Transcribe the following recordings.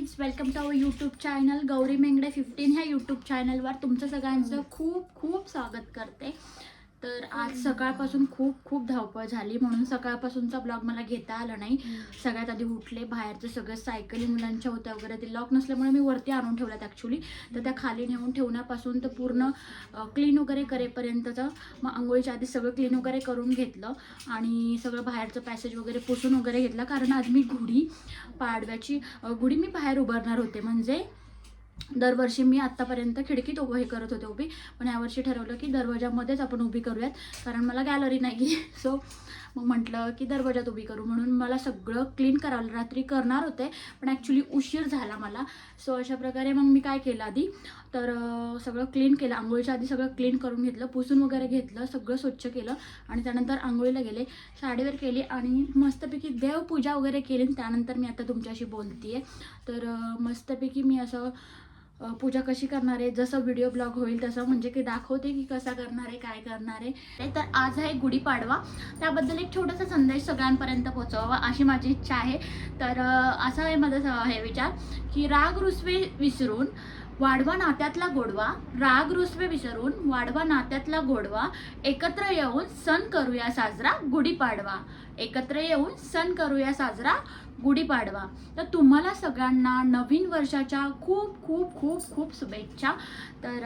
Guys welcome to our YouTube channel Gauri Mengde fifteen ह्या YouTube चॅनलवर तुमचं सगळ्यांचं खूप खूप स्वागत करते. तर आज सकाळपासून खूप खूप धावपळ झाली. म्हणून सकाळपासूनचा ब्लॉग मला घेता आला नाही. सगळ्यात आधी उठले बाहेरचं सगळं सायकली मुलांच्या होत्या वगैरे. ते लॉक नसल्यामुळे मी वरती आणून ठेवल्यात ॲक्च्युली तर त्या खाली नेऊन ठेवण्यापासून तर पूर्ण क्लीन वगैरे करेपर्यंतचं मग आंघोळीच्या आधी सगळं क्लीन वगैरे करून घेतलं. आणि सगळं बाहेरचं पॅसेज वगैरे पुसून वगैरे घेतलं. कारण आज मी गुढी पाडव्याची गुढी मी बाहेर उभारणार होते. म्हणजे दरवर्षी मी आत्तापर्यंत खिडकीत उभं हे करत होते उभी पण यावर्षी ठरवलं की दरवाजामध्येच आपण उभी करूयात कारण मला गॅलरी नाही सो मग म्हटलं की दरवाजात उभी करू. म्हणून मला सगळं क्लीन करावं रात्री करणार होते पण ॲक्च्युली उशीर झाला मला. सो अशा प्रकारे मग मी काय केलं आधी? तर सगळं क्लीन केलं. आंघोळीच्या आधी सगळं क्लीन करून घेतलं पुसून वगैरे घेतलं सगळं स्वच्छ केलं. आणि त्यानंतर आंघोळीला गेले साडीवर केली आणि मस्तपैकी देवपूजा वगैरे केली. आणि त्यानंतर मी आता तुमच्याशी बोलते आहे तर मस्तपैकी मी असं पूजा कशी करणार आहे जसं व्हिडिओ ब्लॉग होईल तसं म्हणजे की दाखवते की कसा करणार आहे काय करणार आहे. तर आज आहे गुढीपाडवा त्याबद्दल एक छोटासा संदेश सगळ्यांपर्यंत पोहोचवावा अशी माझी इच्छा आहे. तर असा आहे माझा हे विचार की राग रुसवे विसरून वाढवा नात्यातला गोडवा राग रुसवे विसरून वाढवा नात्यातला गोडवा एकत्र येऊन सण करूया साजरा गुढीपाडवा एकत्र येऊन सण करूया साजरा गुढीपाडवा तर तुम्हाला सगळ्यांना नवीन वर्षाच्या खूप खूप खूप खूप शुभेच्छा. तर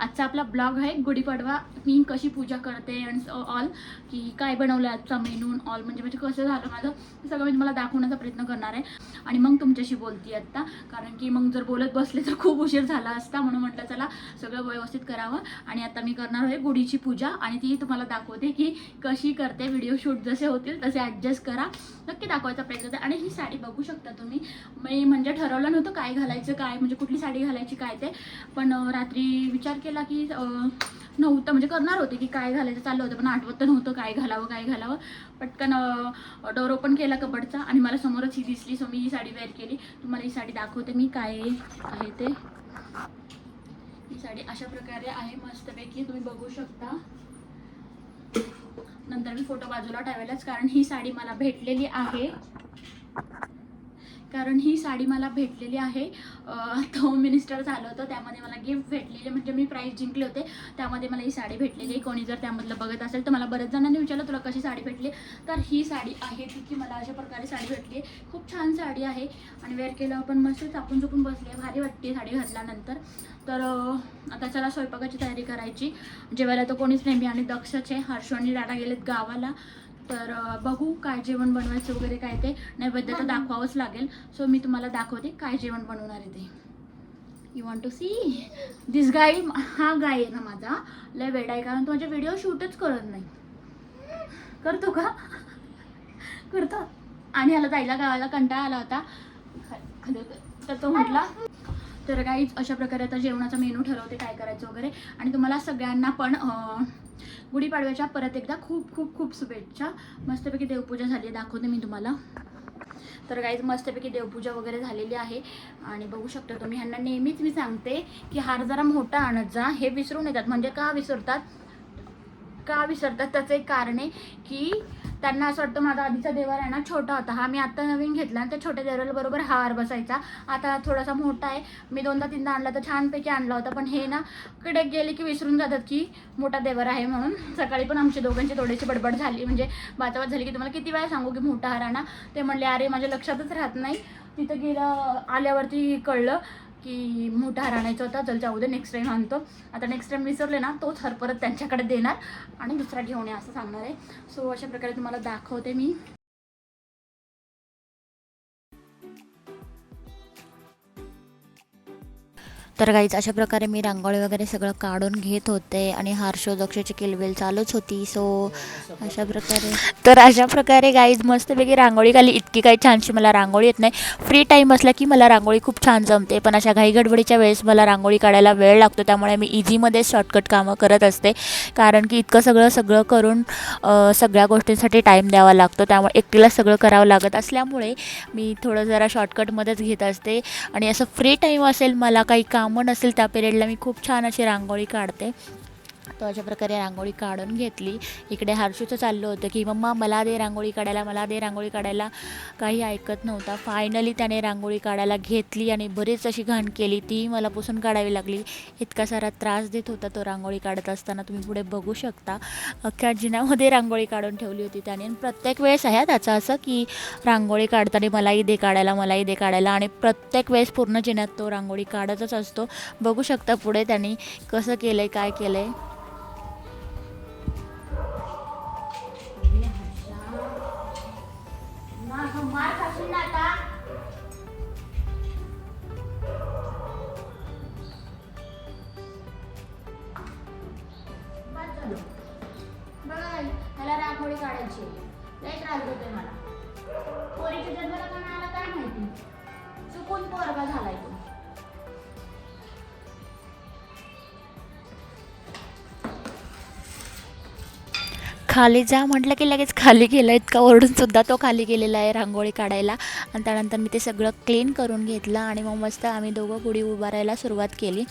आजचा आपला ब्लॉग आहे गुढीपाडवा मी कशी पूजा करते अँड ऑल की काय बनवलं आजचा मेनू ऑल म्हणजे म्हणजे कसं झालं माझं सगळं मी तुम्हाला दाखवण्याचा प्रयत्न करणार आहे. आणि मग तुमच्याशी बोलते आत्ता कारण की मग जर बोलत बसले तर खूप उशीर झाला असता म्हणून म्हटलं चला सगळं व्यवस्थित करावं आणि आता मी करणार आहे गुढीची पूजा आणि ती तुम्हाला दाखवते की कशी करते व्हिडिओ शूट. जसे होतील तसे ॲडजस्ट करा. नक्की दाखवायचा प्रयत्न करते आणि ही साडी बघू शकता तुम्ही. मी म्हणजे ठरवलं नव्हतं काय घालायचं काय म्हणजे कुठली साडी घालायची काय ते. पण रात्री विचार केला की नव्हतं. म्हणजे करणार होते की काय घालायचं चाललं होतं. पण आठवत तर नव्हतं काय घालावं काय घालावं. पटकन डोर ओपन केला कबडचा आणि मला समोरच ही दिसली. सो मी ही साडी वेअर केली. तुम्हाला ही साडी दाखवते मी काय आहे ते. ही साडी अशा प्रकारे आहे मस्तपैकी तुम्ही बघू शकता. नंतर मी फोटो बाजूला ठेवायलाच कारण ही साडी मला भेटलेली आहे. कारण ही साडी मला भेटलेली आहे. तो मिनिस्टर झालं होतं त्यामध्ये मला गिफ्ट भेटलेले म्हणजे मी प्राईज जिंकले होते. त्यामध्ये मला ही साडी भेटलेली आहे. कोणी जर त्यामधलं बघत असेल तर मला बऱ्याच जणांनी विचारलं तुला कशी साडी भेटली? तर ही साडी आहे ती की मला अशा प्रकारे साडी भेटली आहे. खूप छान साडी आहे. आणि वेअर केलं पण मस्त चापून चुकून बसली भारी वाटते साडी घातल्यानंतर. तर आता चला स्वयंपाकाची तयारी करायची. जेवायला तर कोणीच नाही. मी आणि दक्षच आहे. आणि दादा गेलेत गावाला. तर बघू काय जेवण बनवायचं वगैरे काय ते. नैवेद्य तर दाखवावंच लागेल. सो मी तुम्हाला दाखवते काय जेवण बनवणार आहे ते. You want to see this guy हा गाय आहे ना माझा. लय वेड आहे कारण तो माझ्या व्हिडिओ शूटच करत नाही. करतो का? करतो. आणि ह्याला जायला गावाला कंटाळा आला होता. तर तो म्हटला तर काहीच अशा प्रकारे आता जेवणाचा मेनू ठरवते काय करायचं वगैरे. आणि तुम्हाला सगळ्यांना पण गुढीपाडव्याच्या परत एकदा खूप खूप खूप शुभेच्छा. मस्तपैकी देवपूजा झाली आहे दाखवते मी तुम्हाला. तर काहीच मस्तपैकी देवपूजा वगैरे झालेली आहे. आणि बघू शकता तुम्ही ह्यांना नेहमीच मी सांगते की हार जरा मोठा आणत जा हे विसरून येतात. म्हणजे का विसरतात? का विसरतात त्याचं एक कारण आहे की त्यांना असं वाटतं माझा आधीचा देवार आहे ना छोटा होता. हा मी आत्ता नवीन घेतला आणि त्या छोट्या देवाला बरोबर हार बसायचा. आता थोडासा मोठा आहे. मी दोनदा तीनदा आणला तर छानपैकी आणला होता. पण हे ना कडे गेले की विसरून जातात की मोठा देवर आहे म्हणून. सकाळी पण आमची दोघांची थोडीशी बडबड झाली. म्हणजे बाचाबाच झाली की तुम्हाला किती वेळा सांगू की मोठा हार आणा ते म्हणले अरे माझ्या लक्षातच राहत नाही. तिथं गेलं आल्यावरती कळलं की मोठा हार आणायचा होता जल जाऊ दे नेक्स्ट टाईम आणतो. आता नेक्स्ट टाईम विसरले ना तोच हार परत त्यांच्याकडे देणार आणि दुसरा घेऊन या असं सांगणार आहे. सो अशा प्रकारे तुम्हाला दाखवते मी. तर गाईज अशा प्रकारे मी रांगोळी वगैरे सगळं काढून घेत होते आणि हार्शोदक्षाची किलबिल चालूच होती. सो अशा प्रकारे. तर अशा प्रकारे गाईज मस्तपैकी रांगोळी काढली इतकी काही छानशी मला रांगोळी येत नाही. फ्री टाईम असला की मला रांगोळी खूप छान जमते. पण अशा घाईगडबडीच्या वेळेस मला रांगोळी काढायला वेळ लागतो. त्यामुळे मी इझीमध्ये शॉर्टकट कामं करत असते. कारण की इतकं सगळं सगळं करून सगळ्या गोष्टींसाठी टाईम द्यावा लागतो. त्यामुळे एकटीला सगळं करावं लागत असल्यामुळे मी थोडं जरा शॉर्टकटमध्येच घेत असते. आणि असं फ्री टाईम असेल मला काही काम नसेल त्या पिरियडला मी खूप छान अशी रांगोळी काढते. तो अशा प्रकारे रांगोळी काढून घेतली. इकडे हर्षूचं चाललं होतं की मम्मा मला दे रांगोळी काढायला मला दे रांगोळी काढायला. काही ऐकत नव्हता. फायनली त्याने रांगोळी काढायला घेतली आणि बरीच अशी घाण केली. ती मला पुसून काढावी लागली. इतका सारा त्रास देत होता तो रांगोळी काढत असताना. तुम्ही पुढे बघू शकता. अख्ख्या जिन्यामध्ये रांगोळी काढून ठेवली होती त्याने. प्रत्येक वेळेस आहे त्याचं असं की रांगोळी काढताना मलाही दे काढायला मलाही दे काढायला. आणि प्रत्येक वेळेस पूर्ण जिन्यात तो रांगोळी काढतच असतो. बघू शकता पुढे त्यांनी कसं केलं आहे काय केलं आहे रांगोळी काढायची लय त्रास देतोय मला. पोरीच्या जन्माला का काय माहिती? चुकून पोरगा झालाय तो. खाली जा म्हटलं की लगेच खाली गेलं. इतका ओरडून सुद्धा तो खाली गेलेला आहे रांगोळी काढायला. आणि त्यानंतर मी ते सगळं क्लीन करून घेतलं आणि मग मस्त आम्ही दोघं गुढी उभारायला सुरुवात केली.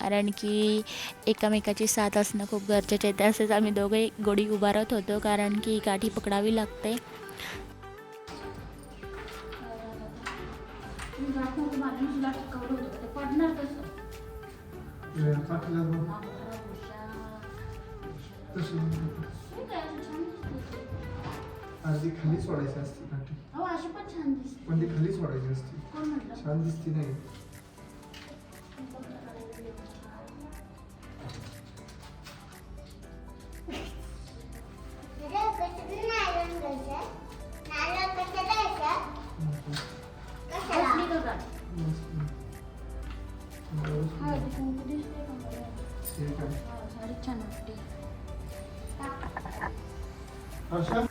कारण की एकामेकाची साथ असणं खूप गरजेचं आहे. तसेच आम्ही दोघे गुढी उभारत होतो कारण की काठी पकडावी लागते. तुम्ही अर्धी खाली सोडायची असते काठी अहो अशी पण छान दिसते. पण ती खाली सोडायची असते. कोण म्हटलं छान दिसती नाही. असली का काय? हा, ती कुंकू दिसते का मला? ठीक आहे हा, साडी छान वाटते हर्षा?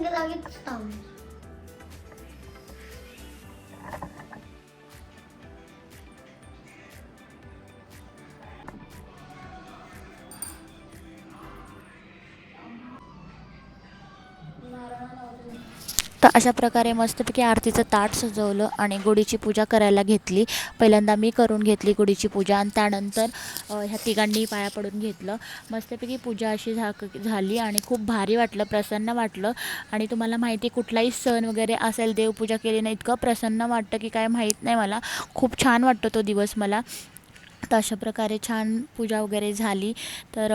신기하겠다. 나라는 어디? तर अशा प्रकारे मस्तपैकी आरतीचं ताट सजवलं आणि गुढीची पूजा करायला घेतली. पहिल्यांदा मी करून घेतली गुढीची पूजा आणि त्यानंतर ह्या तिघांनी पाया पडून घेतलं. मस्तपैकी पूजा अशी झा झाली आणि खूप भारी वाटलं प्रसन्न वाटलं. आणि तुम्हाला माहिती कुठलाही सण वगैरे असेल देवपूजा केली ना इतकं प्रसन्न वाटतं की काय माहीत नाही मला. खूप छान वाटतो तो दिवस मला. तर अशा प्रकारे छान पूजा वगैरे झाली. तर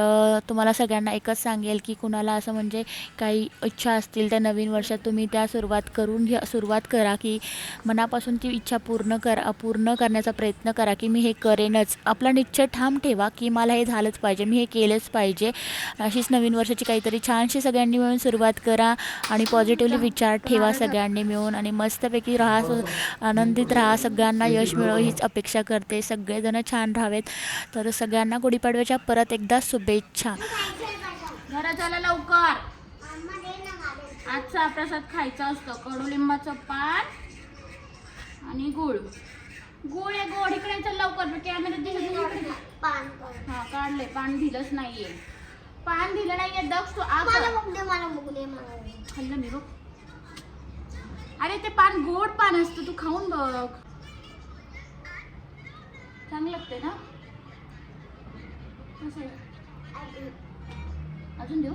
तुम्हाला सगळ्यांना एकच सांगेल की कुणाला असं म्हणजे काही इच्छा असतील तर नवीन वर्षात तुम्ही त्या सुरुवात करून घ्या सुरुवात करा की मनापासून ती इच्छा पूर्ण करा पूर्ण करण्याचा प्रयत्न करा की मी हे करेनच. आपला निश्चय ठाम ठेवा की मला हे झालंच पाहिजे मी हे केलंच पाहिजे. अशीच नवीन वर्षाची काहीतरी छानशी सगळ्यांनी मिळून सुरुवात करा आणि पॉझिटिव्हली विचार ठेवा सगळ्यांनी मिळून आणि मस्तपैकी राहा स- आनंदित राहा. सगळ्यांना यश मिळो हीच अपेक्षा करते. सगळेजण छान राहावेत तर सगळ्यांना गुढीपाडव्याच्या परत एकदा शुभेच्छा. घरात झाला लवकर. आजचा प्रसाद खायचा असतो. कडुलिंबाचं पान आणि गुळ. गुळ आहे गोड इकडे चल लवकर. कॅमेरा दिलं हा काढले पान दिलंच नाहीये. पान दिलं नाहीये. दक्ष तू खाल्लं मी बघ. अरे ते पान गोड पान असतं. तू खाऊन बघ. चांगलं लागते ना? कसं? अजून देऊ?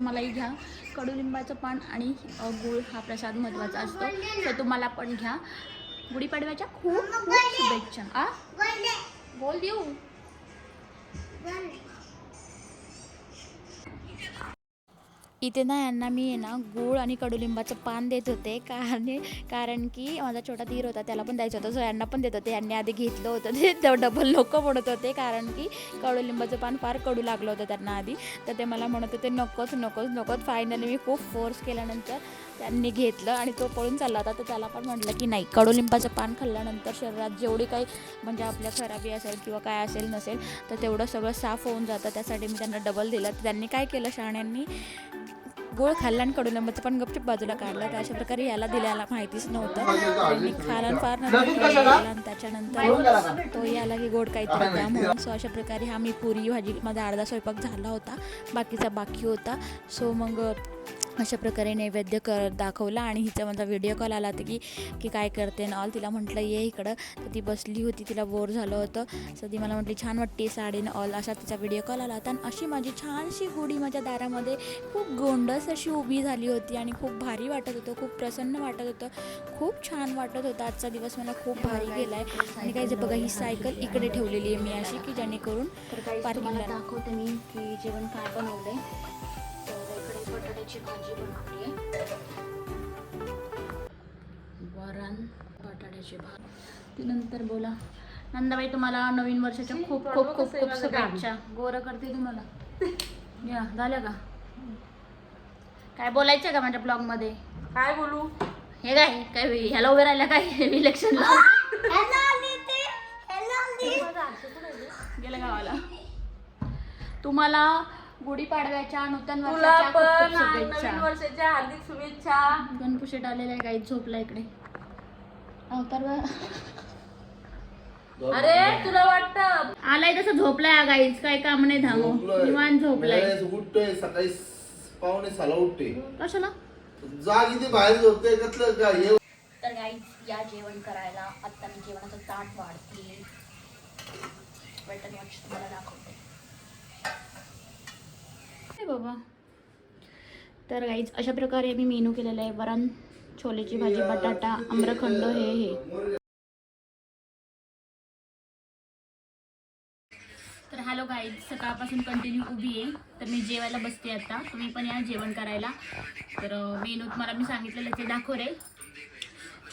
मलाही घ्या. कडुलिंबाचं पान आणि गूळ हा प्रसाद महत्त्वाचा असतो. तर तुम्हाला पण घ्या. गुढीपाडव्याच्या खूप खूप शुभेच्छा. आ? बोल देऊ. इथे ना यांना मी आहे ना गूळ आणि कडुलिंबाचं पान देत होते. कारण कारण की माझा छोटा धीर होता त्याला पण द्यायचं होतं. सो यांना पण देत होते. यांनी आधी घेतलं होतं. ते डबल नको म्हणत होते. कारण की कडुलिंबाचं पान फार कडू लागलं होतं त्यांना आधी. तर ते मला म्हणत होते नकोच नकोच नकोच. फायनली मी खूप फोर्स केल्यानंतर त्यांनी घेतलं आणि तो पळून चालला होता. तर त्याला पण म्हटलं की नाही कडुलिंबाचं पान खाल्ल्यानंतर शरीरात जेवढी काही म्हणजे आपल्या खराबी असेल किंवा काय असेल नसेल तर तेवढं सगळं साफ होऊन जातं. त्यासाठी मी त्यांना डबल दिलं. तर त्यांनी काय केलं? शाण्यांनी गोळ खाल्ला आणि कडुलिंबाचं पण गपचूप बाजूला काढलं. तर अशा प्रकारे याला दिल्याला माहितीच नव्हतं. त्यांनी खाला फार नंतर आणि त्याच्यानंतर तो याला की गोड काहीतरी द्या म्हणून सो अशा प्रकारे हा मी पुरी भाजी माझा अर्धा स्वयंपाक झाला होता. बाकीचा बाकी होता. सो मग अशा प्रकारे नैवेद्य कर दाखवला आणि हिचा माझा व्हिडिओ कॉल आला होता की की काय करते न ऑल तिला म्हटलं ये इकडं. तर ती बसली होती तिला बोर झालं होतं. सो ती मला म्हटली छान वाटते साडी न ऑल असा तिचा व्हिडिओ कॉल आला होता आणि अशी माझी छानशी गुढी माझ्या दारामध्ये खूप गोंडस अशी उभी झाली होती आणि खूप भारी वाटत होतं खूप प्रसन्न वाटत होतं खूप छान वाटत होतं. आजचा दिवस मला खूप भारी गेला आहे आणि काय जे बघा ही सायकल इकडे ठेवलेली आहे मी अशी की जेणेकरून तर काही Parking तुम्हाला ला. दाखवते मी की जेवण काय बनवलंय. तर इकडे बटाट्याची भाजी बनवली आहे वरण बटाट्याची भाजी ती नंतर बोला. नंदाबाई तुम्हाला नवीन वर्षाच्या खूप खूप खूप खूप शुभेच्छा. गोरं करते तुम्हाला. या झाल्या का? काय बोलायचं का माझ्या ब्लॉगमध्ये काय बोलू? हे काय काय ह्याला उभे राहिल्या काय? इलेक्शनला. गेल्या गावाला. तुम्हाला गुढीपाडव्याच्या नूतन तुला वर्षाच्या खूप पण खूप नवीन शुभेच्छा वर्षाच्या हार्दिक शुभेच्छा. गणपुशेट आलेला आहे काही झोपला इकडे. अवतार बा- अरे तुला वाटतं? आलाय तसं झोपलाय गाईच काय काम नाही धामो निवांत झोपलाय. उठतोय सकाळी पावणे सहाला उठते कशाला? जाग इथे बाहेर झोपते कसलं का हे? तर गाईज या जेवण करायला आत्ता मी जेवणाचं ताट वाढते. बटन वॉच तुम्हाला दाखवते. हे बाबा. तर गाईज अशा प्रकारे मी मेनू केलेला आहे. वरण छोलेची भाजी बटाटा आम्रखंड हे हे. तर हॅलो गाईज सकाळपासून कंटिन्यू उभी आहे. तर मी जेवायला बसते आता. तुम्ही पण या जेवण करायला. तर मेनू तुम्हाला मी सांगितलेलं ते दाखव रे.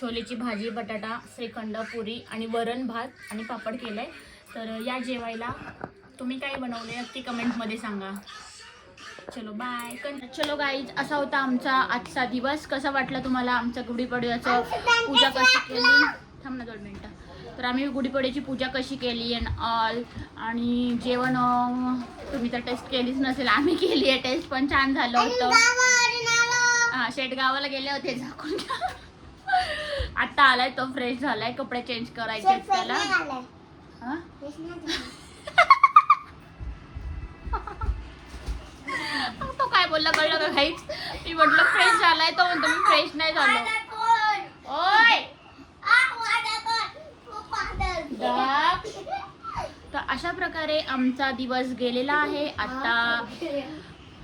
छोलेची भाजी बटाटा श्रीखंड पुरी आणि वरण भात आणि पापड केलं आहे तर या जेवायला तुम्ही काय बनवले नक्की कमेंटमध्ये सांगा. चलो बाय चलो गाईज असा होता आमचा आजचा दिवस. कसा वाटला तुम्हाला आमचा गुढीपाडव्याचं पूजा कशी केली? थांब ना दोन मिनटं. तर आम्ही गुढीपाडव्याची पूजा कशी केली अँड ऑल आणि जेवण तुम्ही तर टेस्ट केलीच नसेल. आम्ही केली आहे टेस्ट पण छान झालं होतं. हा शेट गावाला गेले होते झाकून. आता आलाय तो फ्रेश झालाय. कपडे चेंज करायचे त्याला. हा? बोलला कळलं का काहीच मी म्हटलं फ्रेश झालाय तो. म्हणतो मी फ्रेश नाही झालो. ओय. तर अशा प्रकारे आमचा दिवस गेलेला आहे. आता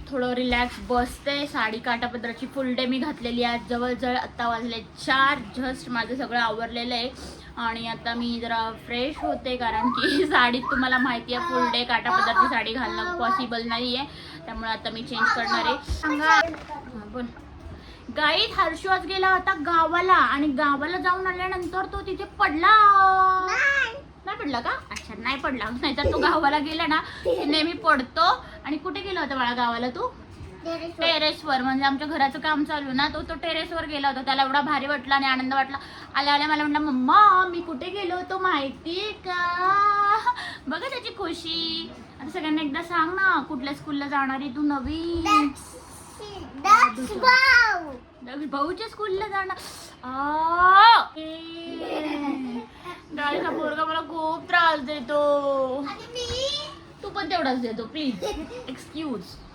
थोडं रिलॅक्स बसते. साडी काटापत्राची फुल डे मी घातलेली आहे. जवळजवळ आत्ता वाजले चार. जस्ट माझं सगळं आवरलेलं आहे. आणि आता मी जरा फ्रेश होते कारण की साडीत तुम्हाला माहिती आहे फुल डे काटापत्राची साडी घालणं पॉसिबल नाही आहे त्यामुळे आता मी चेंज करणार आहे. सांगा. बोल. गाईत हर्षू आज गेला होता गावाला आणि गावाला जाऊन आल्यानंतर तो तिथे पडला. नाही पडला का? अच्छा नाही पडला. नाहीतर तो गावाला गेला ना नेहमी पडतो. आणि कुठे गेला होता बाळा गावाला तू? टेरेसवर म्हणजे आमच्या घराचं काम चालू ना तो तो टेरेसवर गेला होता. त्याला एवढा भारी वाटला आणि आनंद वाटला. आल्या आल्या मला म्हटलं मम्मा मी कुठे गेलो होतो माहिती का? बघा त्याची खुशी. आता सगळ्यांना एकदा सांग ना कुठल्या स्कूलला जाणार आहे तू नवीन? भाऊच्या स्कूलला जाणार. पोरगा मला खूप त्रास देतो. तू पण तेवढाच देतो प्लीज एक्सक्यूज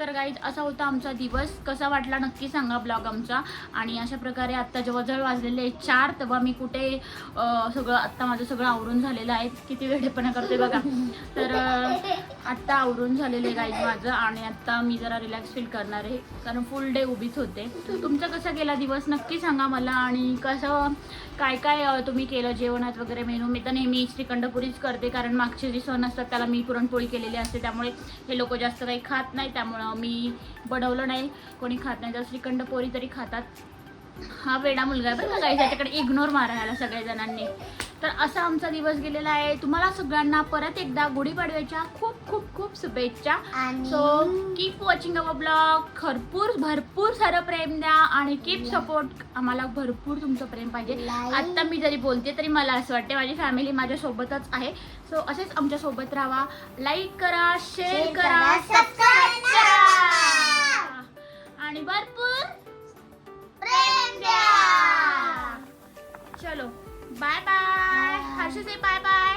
तर गाईज असा होता आमचा दिवस. कसा वाटला नक्की सांगा ब्लॉग आमचा. आणि अशा प्रकारे आत्ता जवळजवळ वाजलेले चार तेव्हा मी कुठे सगळं आत्ता माझं सगळं आवरून झालेलं आहे. किती वेळेपणा करते बघा. तर आत्ता आवरून झालेलं आहे गाईज माझं आणि आत्ता मी जरा रिलॅक्स फील करणार आहे. कारण फुल डे उभीच होते. तुमचा कसा गेला दिवस? नक्की सांगा मला. आणि कसं काय काय तुम्ही केलं? जेवणात वगैरे मेनू? मी तर नेहमी श्रीखंडपुरीच करते. कारण मागचे जे सण असतात त्याला मी पुरणपोळी केलेली असते. त्यामुळे हे लोक जास्त काही खात नाही. त्यामुळं मी बनवलं नाही. कोणी खात नाही तर श्रीखंडपोळी तरी खातात. हा वेडा मुलगा आहे बरं का त्याच्याकडे इग्नोर मारायला सगळ्या जणांनी. तर असा आमचा दिवस गेलेला आहे. तुम्हाला सगळ्यांना परत एकदा गुढीपाडव्याच्या खूप खूप खूप शुभेच्छा. So keep watching our blog भरपूर भरपूर सारं प्रेम द्या आणि कीप सपोर्ट आम्हाला भरपूर तुमचं प्रेम पाहिजे. आता मी जरी बोलते तरी मला असं वाटते माझी फॅमिली माझ्या सोबतच आहे. सो असेच आमच्यासोबत राहा. लाईक करा शेअर करा सबस्क्राईब करा आणि भरपूर प्रेम द्या. चलो बाय बाय हर्ष से बाय बाय